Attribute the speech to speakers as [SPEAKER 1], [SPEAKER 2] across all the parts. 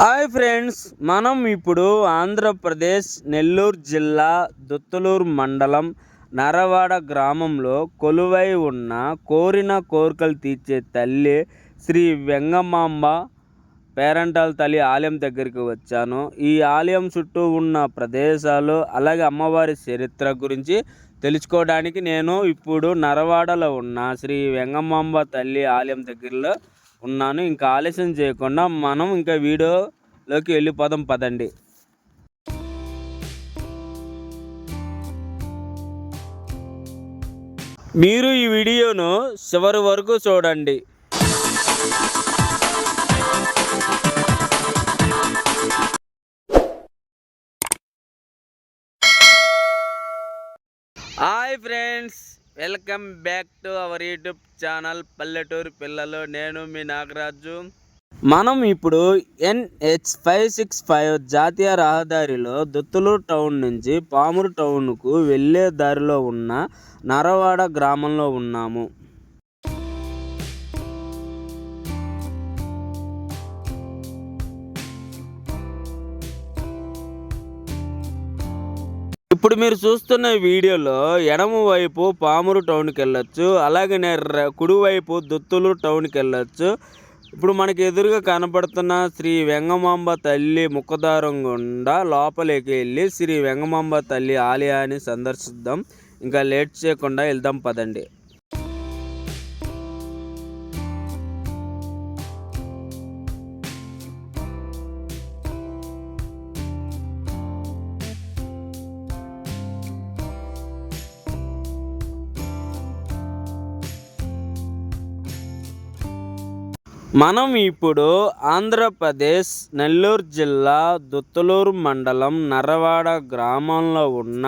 [SPEAKER 1] Hi friends మనం ఇప్పుడు ఆంధ్రప్రదేశ్ నెల్లూరు జిల్లా దుత్తలూరు మండలం నరవాడ గ్రామంలో కొలువై ఉన్న కోరిన కోరికలు తీర్చే తల్లి శ్రీ వెంగమాంబ పేరంటాల తల్లి ఆలయం దగ్గరికి వచ్చాను. ఈ ఆలయం చుట్టూ ఉన్న ప్రదేశాలు అలాగే అమ్మవారి చరిత్ర గురించి తెలుసుకోవడానికి నేను ఇప్పుడు నరవాడలో ఉన్న శ్రీ వెంగమాంబ తల్లి ఆలయం దగ్గరలో ఉన్నాను. ఇంకా ఆలస్యం చేయకుండా మనం ఇంకా వీడియోలోకి వెళ్ళిపోదాం పదండి. మీరు ఈ వీడియోను చివరి వరకు చూడండి. Hi friends. Welcome back to our YouTube channel పల్లెటూరు పిల్లలు. నేను మీ నాగరాజు. మనం ఇప్పుడు ఎన్హెచ్ ఫైవ్ సిక్స్ ఫైవ్ జాతీయ రహదారిలో దుత్తులూరు టౌన్ నుంచి పామూరు టౌన్కు వెళ్ళే దారిలో ఉన్న నరవాడ గ్రామంలో ఉన్నాము. ఇప్పుడు మీరు చూస్తున్న వీడియోలో ఎడమ వైపు పామూరు టౌన్కి వెళ్ళొచ్చు అలాగే కుడివైపు దుత్తులు టౌన్కి వెళ్ళొచ్చు. ఇప్పుడు మనకి ఎదురుగా కనపడుతున్న శ్రీ వెంగమాంబ తల్లి ముఖదారం గుండా లోపలికి వెళ్ళి శ్రీ వెంగమాంబ తల్లి ఆలయాన్ని సందర్శిద్దాం. ఇంకా లేట్ చేయకుండా వెళ్దాం పదండి. మనం ఇప్పుడు ఆంధ్రప్రదేశ్ నెల్లూరు జిల్లా దుత్తలూరు మండలం నర్రవాడ గ్రామంలో ఉన్న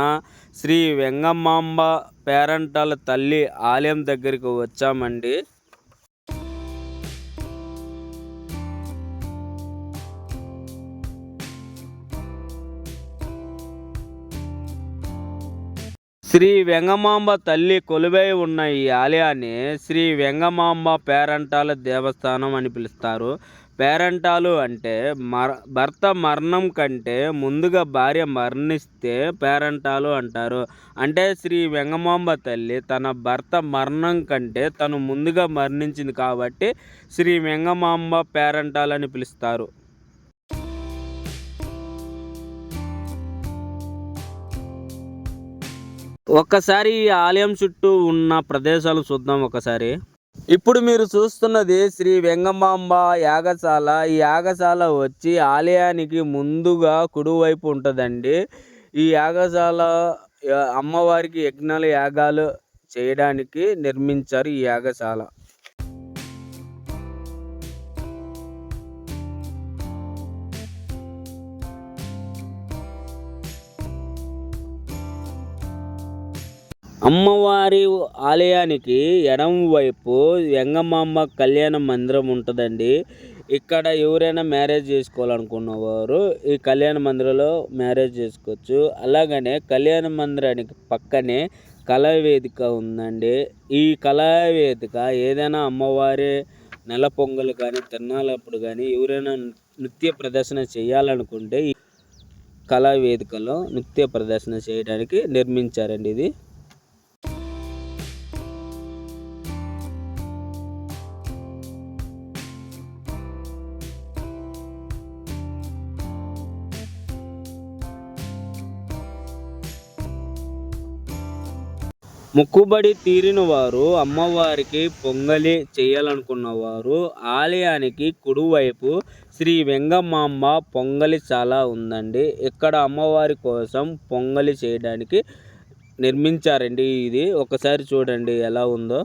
[SPEAKER 1] శ్రీ వెంగమాంబ పేరంటాల తల్లి ఆలయం దగ్గరికి వచ్చామండి. శ్రీ వెంగమాంబ తల్లి కొలువై ఉన్న ఈ ఆలయాన్ని శ్రీ వెంగమాంబ పేరంటాల దేవస్థానం అని పిలుస్తారు. పేరంటాలు అంటే మర భర్త మరణం కంటే ముందుగా భార్య మరణిస్తే పేరంటాలు అంటారు. అంటే శ్రీ వెంగమాంబ తల్లి తన భర్త మరణం కంటే తను ముందుగా మరణించింది కాబట్టి శ్రీ వెంగమాంబ పేరంటాలు అని పిలుస్తారు. ఒక్కసారి ఈ ఆలయం చుట్టూ ఉన్న ప్రదేశాలు చూద్దాం ఒకసారి. ఇప్పుడు మీరు చూస్తున్నది శ్రీ వెంగమాంబ యాగశాల. ఈ యాగశాల వచ్చి ఆలయానికి ముందుగా కుడివైపు ఉంటుందండి. ఈ యాగశాల అమ్మవారికి యజ్ఞాలు యాగాలు చేయడానికి నిర్మించారు ఈ యాగశాల. అమ్మవారి ఆలయానికి ఎడం వైపు వెంగమాంబ కళ్యాణ మందిరం ఉంటుందండి. ఇక్కడ ఎవరైనా మ్యారేజ్ చేసుకోవాలనుకున్నవారు ఈ కళ్యాణ మందిరంలో మ్యారేజ్ చేసుకోవచ్చు. అలాగనే కళ్యాణ మందిరానికి పక్కనే కళావేదిక ఉందండి. ఈ కళావేదిక ఏదైనా అమ్మవారి నెల పొంగలు కానీ తిరణాలప్పుడు కానీ ఎవరైనా నృత్య ప్రదర్శన చేయాలనుకుంటే ఈ కళావేదికలో నృత్య ప్రదర్శన చేయడానికి నిర్మించారండి ఇది. మొక్కుబడి తీరిన వారు అమ్మవారికి పొంగలి చేయాలనుకున్నవారు ఆలయానికి కుడివైపు శ్రీ వెంగమాంబ పొంగలి చాలా ఉందండి. ఇక్కడ అమ్మవారి కోసం పొంగలి చేయడానికి నిర్మించారండి ఇది? ఒకసారి చూడండి ఎలా ఉందో.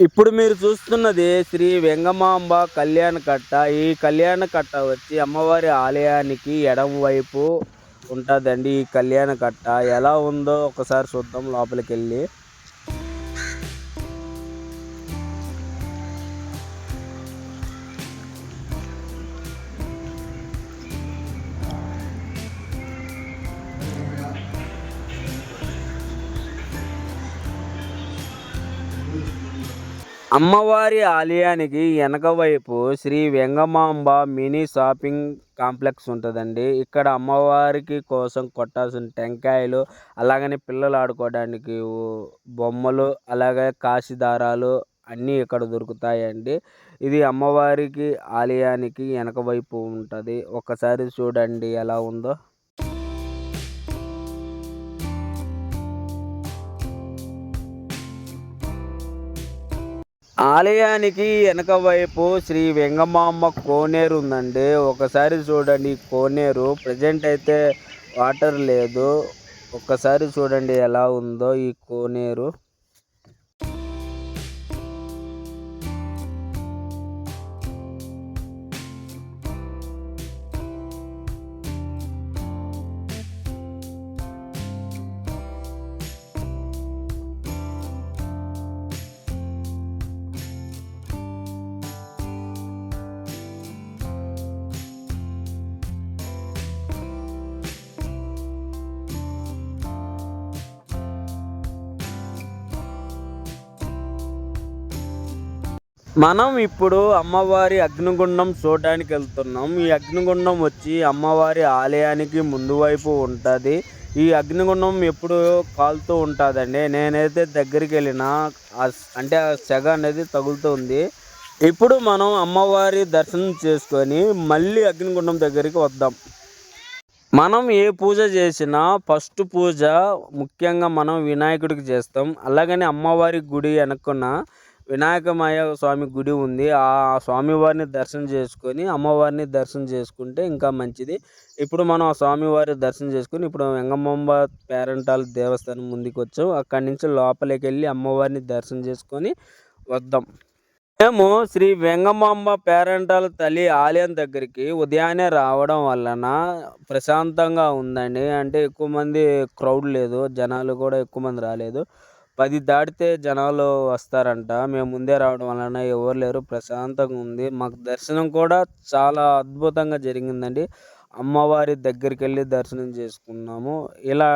[SPEAKER 1] ఇప్పుడు మీరు చూస్తున్నది శ్రీ వెంగమాంబ కళ్యాణ కట్ట. ఈ కళ్యాణ కట్ట వచ్చి అమ్మవారి ఆలయానికి ఎడం వైపు ఉంటుందండి ఈ కళ్యాణ కట్ట. ఎలా ఉందో ఒకసారి చూద్దాం లోపలికి వెళ్ళి అమ్మవారి ఆలయానికి వెనక వైపు Sri Vengamamba mini shopping complex ఉంటుందండి. ఇక్కడ అమ్మవారికి కోసం కొట్టాల్సిన టెంకాయలు అలాగనే పిల్లలు ఆడుకోవడానికి బొమ్మలు అలాగే కాశీ దారాలు అన్నీ ఇక్కడ దొరుకుతాయండి. ఇది అమ్మవారికి ఆలయానికి వెనక వైపు ఉంటుంది. ఒకసారి చూడండి ఎలా ఉందో. ఆలయానికి వెనక వైపు శ్రీ వెంగమాంబ కోనేరు ఉందండి. ఒకసారి చూడండి ఈ కోనేరు. ప్రజెంట్ అయితే వాటర్ లేదు. ఒక్కసారి చూడండి ఎలా ఉందో ఈ కోనేరు. మనం ఇప్పుడు అమ్మవారి అగ్నిగుండం చూడడానికి వెళ్తున్నాం. ఈ అగ్నిగుండం వచ్చి అమ్మవారి ఆలయానికి ముందు వైపు ఉంటుంది. ఈ అగ్నిగుండం ఎప్పుడు కాలుతూ ఉంటుందండి. నేనైతే దగ్గరికి వెళ్ళిన అంటే ఆ సెగ అనేది తగులుతుంది. ఇప్పుడు మనం అమ్మవారి దర్శనం చేసుకొని మళ్ళీ అగ్నిగుండం దగ్గరికి వద్దాం. మనం ఏ పూజ చేసినా ఫస్ట్ పూజ ముఖ్యంగా మనం వినాయకుడికి చేస్తాం. అలాగని అమ్మవారి గుడి వెనక్కున్న వినాయకమయ స్వామి గుడి ఉంది. ఆ స్వామివారిని దర్శనం చేసుకొని అమ్మవారిని దర్శనం చేసుకుంటే ఇంకా మంచిది. ఇప్పుడు మనం ఆ స్వామివారి దర్శనం చేసుకొని ఇప్పుడు వెంగమ్మ పేరంటాల దేవస్థానం ముందుకు వచ్చాం అక్కడి నుంచి లోపలికి వెళ్ళి అమ్మవారిని దర్శనం చేసుకొని వద్దాం. మేము శ్రీ వెంగమాంబ పేరంటాల తల్లి ఆలయం దగ్గరికి ఉదయాన్నే రావడం వలన ప్రశాంతంగా ఉందండి. అంటే ఎక్కువ మంది క్రౌడ్ లేదు. జనాలు కూడా ఎక్కువ మంది రాలేదు. పది దాటితే జనాలు వస్తారంట. మేము ముందే రావడం వలన ఎవరు లేరు. ప్రశాంతంగా ఉంది. మాకు దర్శనం కూడా చాలా అద్భుతంగా జరిగిందండి. అమ్మవారి దగ్గరికి వెళ్ళి దర్శనం చేసుకున్నాము. ఇలా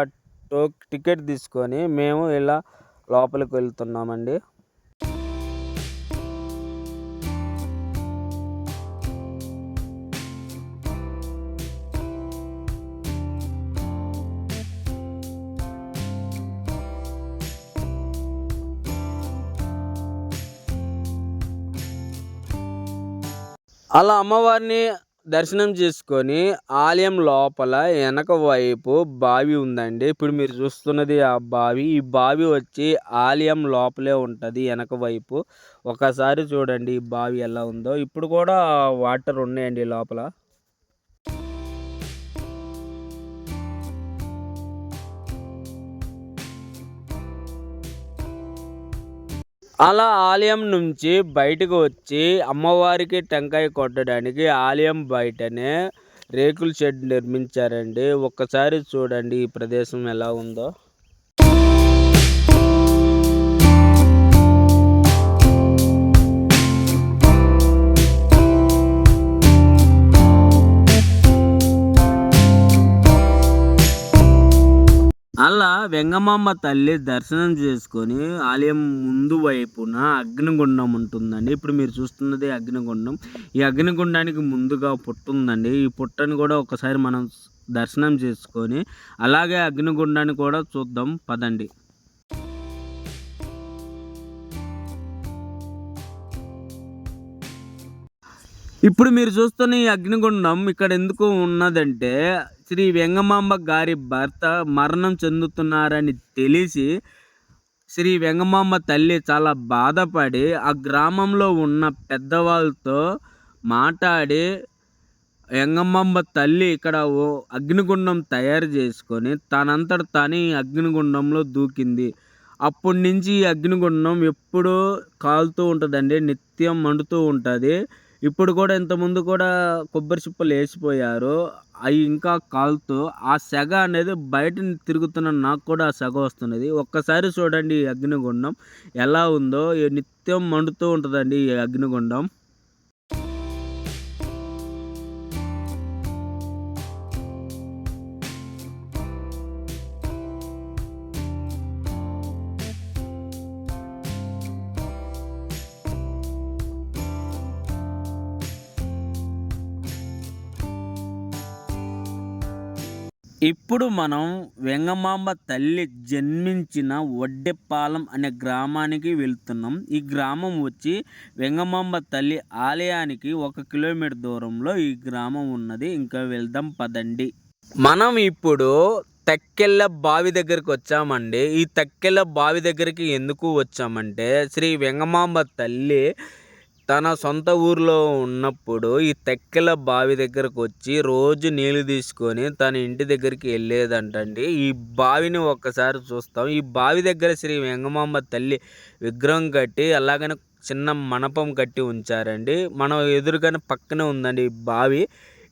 [SPEAKER 1] టో టికెట్ తీసుకొని మేము ఇలా లోపలికి వెళ్తున్నామండి. అలా అమ్మవారిని దర్శనం చేసుకొని ఆలయం లోపల వెనక వైపు బావి ఉందండి. ఇప్పుడు మీరు చూస్తున్నది ఆ బావి. ఈ బావి వచ్చి ఆలయం లోపలే ఉంటుంది. వెనక వైపు ఒకసారి చూడండి ఈ బావి ఎలా ఉందో. ఇప్పుడు కూడా వాటర్ ఉన్నాయండి లోపల. అలా ఆలయం నుంచి బయటకు వచ్చి అమ్మవారికి టెంకాయ కొట్టడానికి ఆలయం బయటనే రేకుల షెడ్ నిర్మించారండి. ఒక్కసారి చూడండి ఈ ప్రదేశం ఎలా ఉందో. మళ్ళా వెంగమాంబ తల్లి దర్శనం చేసుకొని ఆలయం ముందు వైపున అగ్నిగుండం ఉంటుందండి. ఇప్పుడు మీరు చూస్తున్నది అగ్నిగుండం. ఈ అగ్నిగుండానికి ముందుగా పుట్ట ఉందండి. ఈ పుట్టని కూడా ఒకసారి మనం దర్శనం చేసుకొని అలాగే అగ్నిగుండాన్ని కూడా చూద్దాం. పదండి. ఇప్పుడు మీరు చూస్తున్న ఈ అగ్నిగుండం ఇక్కడ ఎందుకు ఉన్నదంటే శ్రీ వెంగమాంబ గారి భర్త మరణం చెందుతున్నారని తెలిసి శ్రీ వెంగమాంబ తల్లి చాలా బాధపడి ఆ గ్రామంలో ఉన్న పెద్దవాళ్ళతో మాట్లాడి వెంగమాంబ తల్లి ఇక్కడ ఓ అగ్నిగుండం తయారు చేసుకొని తనంతట తాను ఈ అగ్నిగుండంలో దూకింది. అప్పటి నుంచి ఈ అగ్నిగుండం ఎప్పుడూ కాలుతూ ఉంటుందండి నిత్యం మండుతూ ఉంటుంది. ఇప్పుడు కూడా ఇంతకుముందు కూడా కొబ్బరి చిప్పలు వేసిపోయారు. అవి ఇంకా కాలుతూ ఆ సెగ అనేది బయట తిరుగుతున్న నాకు కూడా ఆ సెగ వస్తున్నది. ఒక్కసారి చూడండి ఈ అగ్నిగుండం ఎలా ఉందో. ఈ నిత్యం మండుతూ ఉంటుందండి ఈ అగ్నిగుండం. ఇప్పుడు మనం వెంగమాంబ తల్లి జన్మించిన వడ్డెపాలెం అనే గ్రామానికి వెళ్తున్నాం. ఈ గ్రామం వచ్చి వెంగమాంబ తల్లి ఆలయానికి ఒక కిలోమీటర్ దూరంలో ఈ గ్రామం ఉన్నది. ఇంకా వెళ్దాం పదండి. మనం ఇప్పుడు తక్కెళ్ళ బావి దగ్గరికి వచ్చామండి. ఈ తక్కెళ్ళ బావి దగ్గరికి ఎందుకు వచ్చామంటే శ్రీ వెంగమాంబ తల్లి తన సొంత ఊరిలో ఉన్నప్పుడు ఈ తెక్కెల బావి దగ్గరకు వచ్చి రోజు నీళ్ళు తీసుకొని తన ఇంటి దగ్గరికి వెళ్ళేదంటండి. ఈ బావిని ఒక్కసారి చూస్తాం. ఈ బావి దగ్గర శ్రీ వెంగమాంబ తల్లి విగ్రహం కట్టి అలాగనే చిన్న మండపం కట్టి ఉంచారండి. మనం ఎదురుగానే పక్కనే ఉందండి ఈ బావి.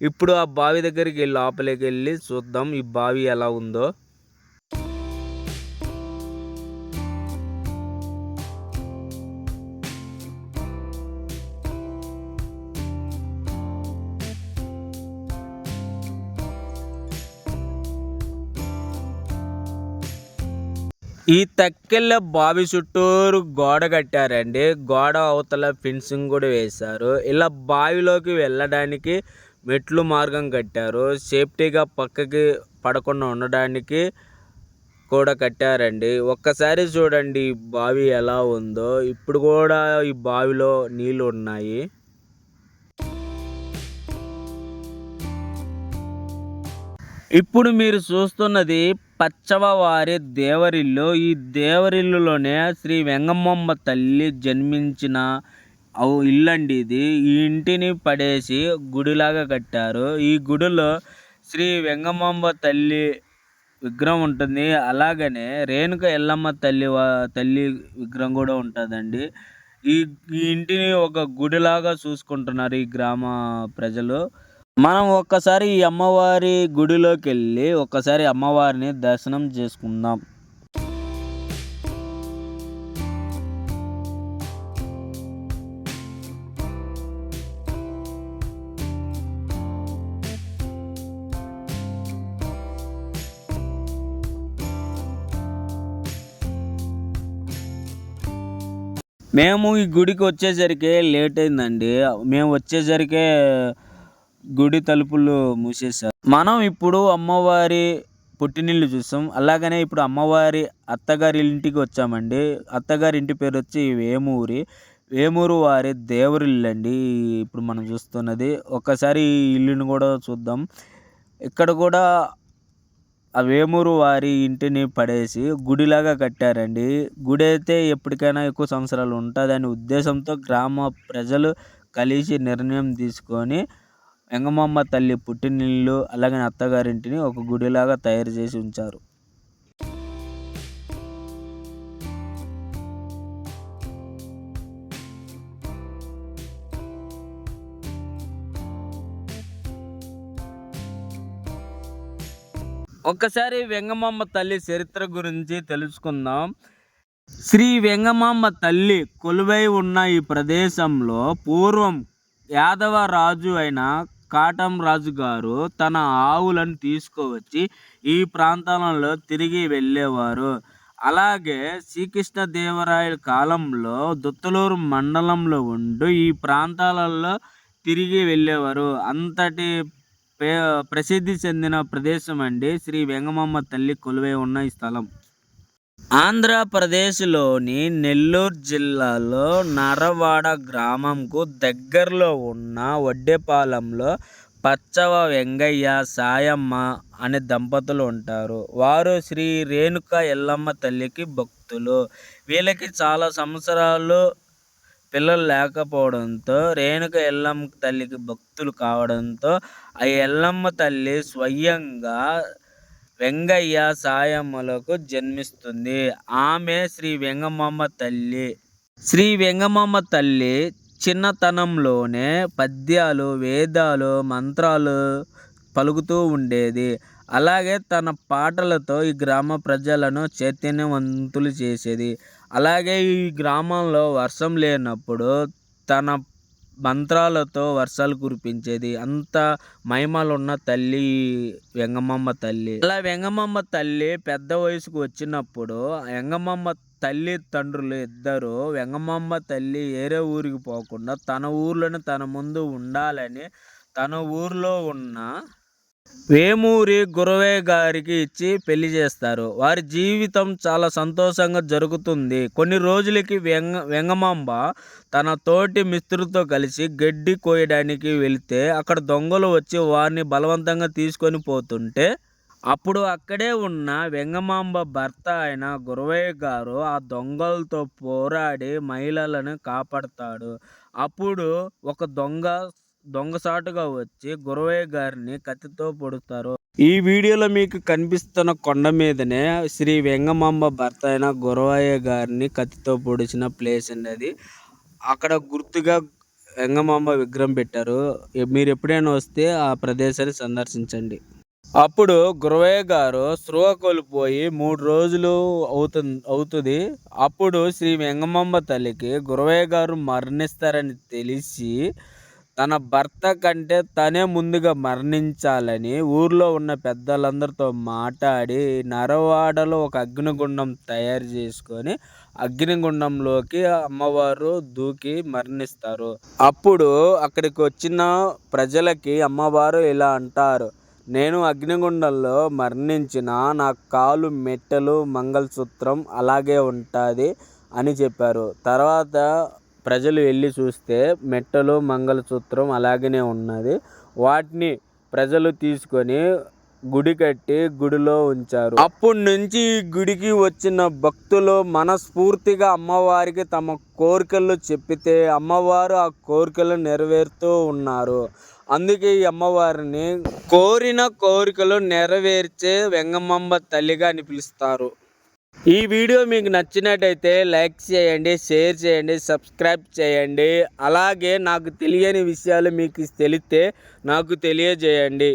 [SPEAKER 1] ఇప్పుడు ఆ బావి దగ్గరికి లోపలికి వెళ్ళి చూద్దాం ఈ బావి ఎలా ఉందో. ఈ తక్కెళ్ళ బావి చుట్టూరు గోడ కట్టారండి. గోడ అవతల ఫెన్సింగ్ కూడా వేశారు. ఇలా బావిలోకి వెళ్ళడానికి మెట్లు మార్గం కట్టారు. సేఫ్టీగా పక్కకి పడకుండా ఉండడానికి కూడా కట్టారండి. ఒక్కసారి చూడండి ఈ బావి ఎలా ఉందో. ఇప్పుడు కూడా ఈ బావిలో నీళ్ళు ఉన్నాయి. ఇప్పుడు మీరు చూస్తున్నది పచ్చవవారి దేవరిల్లు. ఈ దేవరిల్లులోనే శ్రీ వెంగమ్మమ్మ తల్లి జన్మించిన ఇల్లండి ఇది. ఈ ఇంటిని పడేసి గుడిలాగా కట్టారు. ఈ గుడిలో శ్రీ వెంగమాంబ తల్లి విగ్రహం ఉంటుంది. అలాగనే రేణుక ఎల్లమ్మ తల్లి తల్లి విగ్రహం కూడా ఉంటుందండి. ఈ ఈ ఇంటిని ఒక గుడిలాగా చూసుకుంటున్నారు ఈ గ్రామ ప్రజలు. మనం ఒక్కసారి ఈ అమ్మవారి గుడిలోకి వెళ్ళి ఒక్కసారి అమ్మవారిని దర్శనం చేసుకుందాం. మేము ఈ గుడికి వచ్చేసరికి లేట్ అయిందండి. మేము వచ్చేసరికి గుడి తలుపులు మూసేశారు. మనం ఇప్పుడు అమ్మవారి పుట్టినిల్లు చూసాం అలాగనే ఇప్పుడు అమ్మవారి అత్తగారి ఇంటికి వచ్చామండి. అత్తగారి ఇంటి పేరు వచ్చి వేమూరి. వేమూరు వారి దేవరిల్లు అండి ఇప్పుడు మనం చూస్తున్నది. ఒక్కసారి ఈ ఇల్లుని కూడా చూద్దాం. ఇక్కడ కూడా ఆ వేమూరు వారి ఇంటిని పడేసి గుడిలాగా కట్టారండి. గుడి అయితే ఎప్పటికైనా ఎక్కువ సంవత్సరాలు ఉంటుందని ఉద్దేశంతో గ్రామ ప్రజలు కలిసి నిర్ణయం తీసుకొని వెంగమాంబ తల్లి పుట్టినిల్లు అలాగే అత్తగారింటిని ఒక గుడిలాగా తయారు చేసి ఉంచారు. ఒక్కసారి వెంగమాంబ తల్లి చరిత్ర గురించి తెలుసుకుందాం. శ్రీ వెంగమాంబ తల్లి కొలువై ఉన్న ఈ ప్రదేశంలో పూర్వం యాదవ రాజు అయిన కాటం రాజు గారు తన ఆవులను తీసుకువచ్చి ఈ ప్రాంతాలలో తిరిగి వెళ్ళేవారు. అలాగే శ్రీకృష్ణదేవరాయల కాలంలో దుత్తలూరు మండలంలో ఉండు ఈ ప్రాంతాలలో తిరిగి వెళ్ళేవారు. అంతటి ప్రసిద్ధి చెందిన ప్రదేశం అండి శ్రీ వెంగమమ్మ తల్లి కొలువై ఉన్న ఈ స్థలం. ఆంధ్రప్రదేశ్లోని నెల్లూరు జిల్లాలో నరవాడ గ్రామంకు దగ్గరలో ఉన్న వడ్డేపాలెంలో పచ్చవ వెంగయ్య సాయమ్మ అనే దంపతులు ఉంటారు. వారు శ్రీ రేణుక ఎల్లమ్మ తల్లికి భక్తులు. వీళ్ళకి చాలా సంవత్సరాలు పిల్లలు లేకపోవడంతో రేణుక ఎల్లమ్మ తల్లికి భక్తులు కావడంతో ఆ ఎల్లమ్మ తల్లి స్వయంగా వెంగయ్య సాయమ్మలకు జన్మిస్తుంది. ఆమె శ్రీ వెంగమ్మ తల్లి. శ్రీ వెంగమ్మ తల్లి చిన్నతనంలోనే పద్యాలు వేదాలు మంత్రాలు పలుకుతూ ఉండేది. అలాగే తన పాటలతో ఈ గ్రామ ప్రజలను చైతన్యవంతులు చేసేది. అలాగే ఈ గ్రామంలో వర్షం లేనప్పుడు తన మంత్రాలతో వర్షాలు కురిపించేది. అంత మహిమలున్న తల్లి వెంగమమ్మ తల్లి. అలా వెంగమమ్మ తల్లి పెద్ద వయసుకు వచ్చినప్పుడు వెంగమమ్మ తల్లి తండ్రులు ఇద్దరు వెంగమమ్మ తల్లి వేరే ఊరికి పోకుండా తన ఊర్లోనే తన ముందు ఉండాలని తన ఊర్లో ఉన్న వేమూరి గురవయ్య గారికి ఇచ్చి పెళ్ళి చేస్తారు. వారి జీవితం చాలా సంతోషంగా జరుగుతుంది. కొన్ని రోజులకి వెంగ వెంగమాంబ తన తోటి మిత్రులతో కలిసి గడ్డి కోయడానికి వెళితే అక్కడ దొంగలు వచ్చి వారిని బలవంతంగా తీసుకొని పోతుంటే అప్పుడు అక్కడే ఉన్న వెంగమాంబ భర్త అయిన గురవయ్య గారు ఆ దొంగలతో పోరాడి మహిళలను కాపాడతాడు. అప్పుడు ఒక దొంగ దొంగసాటుగా వచ్చి గురవయ్య గారిని కత్తితో పొడుస్తారు. ఈ వీడియోలో మీకు కనిపిస్తున్న కొండ మీదనే శ్రీ వెంగమాంబ భర్త అయిన గురవయ్య గారిని కత్తితో పొడిచిన ప్లేస్ అండి అది. అక్కడ గుర్తుగా వెంగమాంబ విగ్రహం పెట్టారు. మీరు ఎప్పుడైనా వస్తే ఆ ప్రదేశాన్ని సందర్శించండి. అప్పుడు గురవయ్య గారు స్పృహ కోల్పోయి మూడు రోజులు అవుతుంది అవుతుంది. అప్పుడు శ్రీ వెంగమాంబ తల్లికి గురవయ్య గారు మరణిస్తారని తెలిసి తన భర్త కంటే తనే ముందుగా మరణించాలని ఊర్లో ఉన్న పెద్దలందరితో మాట్లాడి నరవాడలో ఒక అగ్నిగుండం తయారు చేసుకొని అగ్నిగుండంలోకి అమ్మవారు దూకి మరణిస్తారు. అప్పుడు అక్కడికి వచ్చిన ప్రజలకి అమ్మవారు ఇలా అంటారు నేను అగ్నిగుండంలో మరణించిన నా కాలు మెట్టలు మంగళసూత్రం అలాగే ఉంటుంది అని చెప్పారు. తర్వాత ప్రజలు వెళ్ళి చూస్తే మెట్టలు మంగళసూత్రం అలాగనే ఉన్నది. వాటిని ప్రజలు తీసుకొని గుడి కట్టి గుడిలో ఉంచారు. అప్పటి నుంచి ఈ గుడికి వచ్చిన భక్తులు మనస్ఫూర్తిగా అమ్మవారికి తమ కోరికలు చెప్పితే అమ్మవారు ఆ కోరికలు నెరవేరుతూ ఉన్నారు. అందుకే ఈ అమ్మవారిని కోరిన కోరికలు నెరవేర్చే వెంగమ్మ తల్లిగా అని పిలుస్తారు. ఈ వీడియో మీకు నచ్చినట్టయితే లైక్ చేయండి షేర్ చేయండి సబ్స్క్రైబ్ చేయండి. అలాగే నాకు తెలియని విషయాలు మీకు తెలిస్తే నాకు తెలియజేయండి.